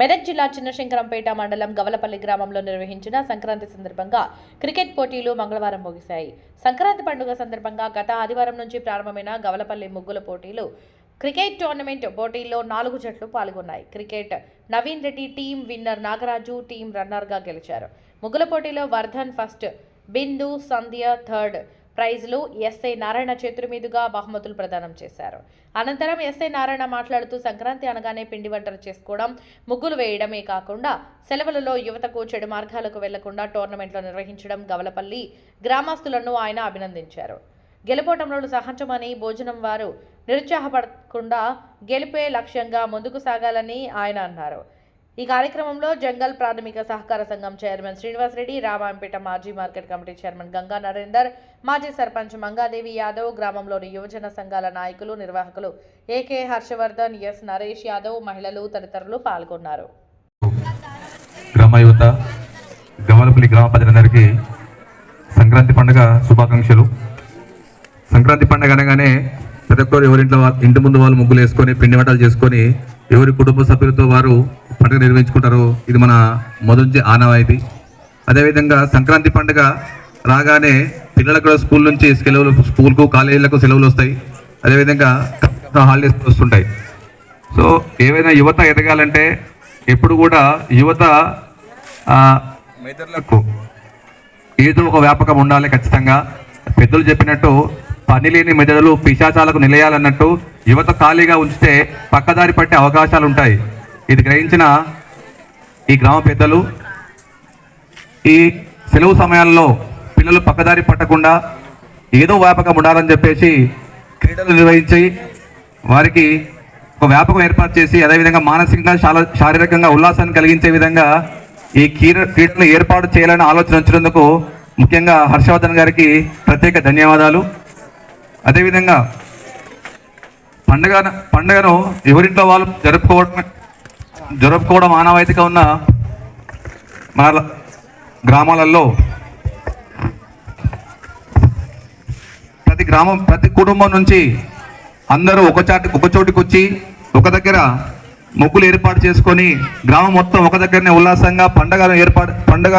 మెదక్ జిల్లా చిన్నశంకరంపేట మండలం గవలపల్లి గ్రామంలో నిర్వహించిన సంక్రాంతి సందర్భంగా క్రికెట్ పోటీలు మంగళవారం ముగిశాయి. సంక్రాంతి పండుగ సందర్భంగా గత ఆదివారం నుంచి ప్రారంభమైన గవలపల్లి ముగ్గుల పోటీలు క్రికెట్ టోర్నమెంట్ పోటీల్లో నాలుగు జట్లు పాల్గొన్నాయి. Cricket Naveen Reddy team winner Nagaraju team రన్నర్గా గెలిచారు. ముగ్గుల పోటీలో వర్ధన్ ఫస్ట్ బిందు సంధ్య థర్డ్ ప్రైజ్లు ఎస్ఐ నారాయణ చేతుల మీదుగా బహుమతులు ప్రదానం చేశారు. అనంతరం ఎస్ఐ నారాయణ మాట్లాడుతూ సంక్రాంతి అనగానే పిండి వంటలు చేసుకోవడం ముగ్గులు వేయడమే కాకుండా సెలవులలో యువతకు చెడు మార్గాలకు వెళ్ళకుండా టోర్నమెంట్లు నిర్వహించడం గవలపల్లి గ్రామస్తులను ఆయన అభినందించారు. గెలుపోటంలో సహజమని భోజనం వారు నిరుత్సాహపడకుండా గెలిపే లక్ష్యంగా ముందుకు సాగాలని ఆయన అన్నారు. ఈ కార్యక్రమంలో జంగల్ ప్రాథమిక సహకార సంఘం చైర్మన్ శ్రీనివాసరెడ్డి రామాయంపేట మాజీ market committee chairman Ganga Narender మాజీ సర్పంచ్ మంగాదేవి యాదవ్ గ్రామంలోని యువజన సంఘాల నాయకులు నిర్వాహకులు ఏకే హర్షవర్ధన్ ఎస్ నరేష్ యాదవ్ మహిళలు తదితరులు పాల్గొన్నారు. గ్రామ యువత గమలపల్లి గ్రామ ప్రజలందరికీ సంక్రాంతి పండుగ శుభాకాంక్షలు. సంక్రాంతి పండుగ అనగానే ప్రతి ఒక్కరు ఎవరింట్లో ఇంటి ముందు వాళ్ళు ముగ్గులు వేసుకొని పిండి వంటలు చేసుకొని ఎవరి కుటుంబ సభ్యులతో వారు పండుగ నిర్వహించుకుంటారు. ఇది మన మొదటి ఆనవాయితీ అదేవిధంగా సంక్రాంతి పండుగ రాగానే పిల్లలకు కూడా స్కూల్ నుంచి సెలవులు స్కూల్కు కాలేజీలకు సెలవులు వస్తాయి. అదేవిధంగా హాలిడేస్ వస్తుంటాయి. సో ఏవైనా యువత ఎదగాలంటే ఎప్పుడు కూడా యువత ఆ, మెదడులకు ఏదో ఒక వ్యాపకం ఉండాలి ఖచ్చితంగా. పెద్దలు చెప్పినట్టు పని లేని మెదడులు పిశాచాలకు నిలయాలన్నట్టు యువత ఖాళీగా ఉంచితే పక్కదారి పట్టే అవకాశాలు ఉంటాయి ఇది గ్రహించిన ఈ గ్రామ పెద్దలు ఈ సెలవు సమయాల్లో పిల్లలు పక్కదారి పట్టకుండా ఏదో వ్యాపకం ఉండాలని చెప్పేసి క్రీడలు నిర్వహించి వారికి ఒక వ్యాపకం ఏర్పాటు చేసి అదేవిధంగా మానసికంగా చాలా శారీరకంగా ఉల్లాసాన్ని కలిగించే విధంగా ఈ క్రీడ క్రీడలు ఏర్పాటు చేయాలని ఆలోచన వచ్చినందుకు ముఖ్యంగా హర్షవర్ధన్ గారికి ప్రత్యేక ధన్యవాదాలు. అదేవిధంగా పండుగ పండుగను ఎవరింట్లో వాళ్ళు జరుపుకోవడం జరుపుకోవడం ఆనవాయితీగా ఉన్న మన గ్రామాలలో ప్రతి గ్రామం ప్రతి కుటుంబం నుంచి అందరూ ఒక చాటి ఒక చోటికి వచ్చి ఒక దగ్గర ముగ్గులు ఏర్పాటు చేసుకొని గ్రామం మొత్తం ఒక దగ్గరనే ఉల్లాసంగా పండగ ఏర్పాటు పండగ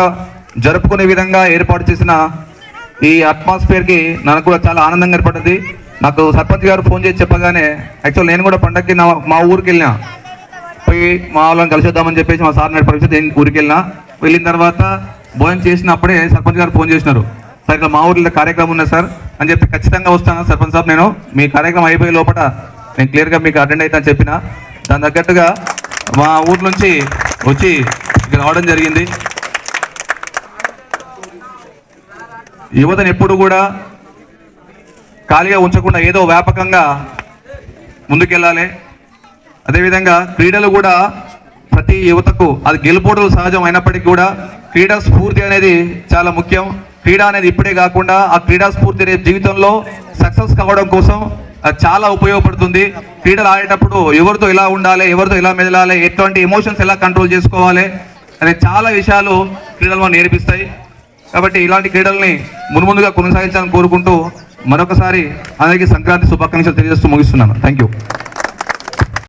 జరుపుకునే విధంగా ఏర్పాటు చేసిన ఈ అట్మాస్ఫియర్కి నాకు కూడా చాలా ఆనందంగా ఏర్పడింది. నాకు సర్పంచ్ గారు ఫోన్ చేసి చెప్పగానే యాక్చువల్ నేను కూడా పండగకి నా మా ఊరికి వెళ్ళినా. పోయి మా వాళ్ళని కలిసేద్దామని చెప్పేసి మా సార్ నడిపి నేను ఊరికి వెళ్ళినా వెళ్ళిన తర్వాత భోజనం చేసినప్పుడే సర్పంచ్ గారు ఫోన్ చేసినారు. సార్ ఇక్కడ మా ఊర్లో కార్యక్రమం ఉన్నది సార్ అని చెప్పి ఖచ్చితంగా వస్తాను సర్పంచ్ సార్ నేను. మీ కార్యక్రమం అయిపోయే లోపల నేను క్లియర్గా మీకు అటెండ్ అవుతాను చెప్పిన. దాని తగ్గట్టుగా మా ఊరు నుంచి వచ్చి ఇక్కడ రావడం జరిగింది. యువతను ఎప్పుడు కూడా ఖాళీగా ఉంచకుండా ఏదో వ్యాపకంగా ముందుకెళ్ళాలి. అదేవిధంగా క్రీడలు కూడా ప్రతి యువతకు అది గెలుపోవడం సహజం అయినప్పటికీ కూడా క్రీడా స్ఫూర్తి అనేది చాలా ముఖ్యం. క్రీడ అనేది ఇప్పుడే కాకుండా ఆ క్రీడా స్ఫూర్తి రేపు జీవితంలో సక్సెస్ కావడం కోసం అది చాలా ఉపయోగపడుతుంది. క్రీడలు ఆడేటప్పుడు ఎవరితో ఎలా ఉండాలి ఎవరితో ఎలా మెదలాలి ఎటువంటి ఎమోషన్స్ ఎలా కంట్రోల్ చేసుకోవాలి అనే చాలా విషయాలు క్రీడలు మనం నేర్పిస్తాయి. కాబట్టి ఇలాంటి క్రీడల్ని మున్ముందుగా కొనసాగించాలని కోరుకుంటూ మరొకసారి అందరికీ సంక్రాంతి శుభాకాంక్షలు తెలియజేస్తూ ముగిస్తున్నాను. Thank you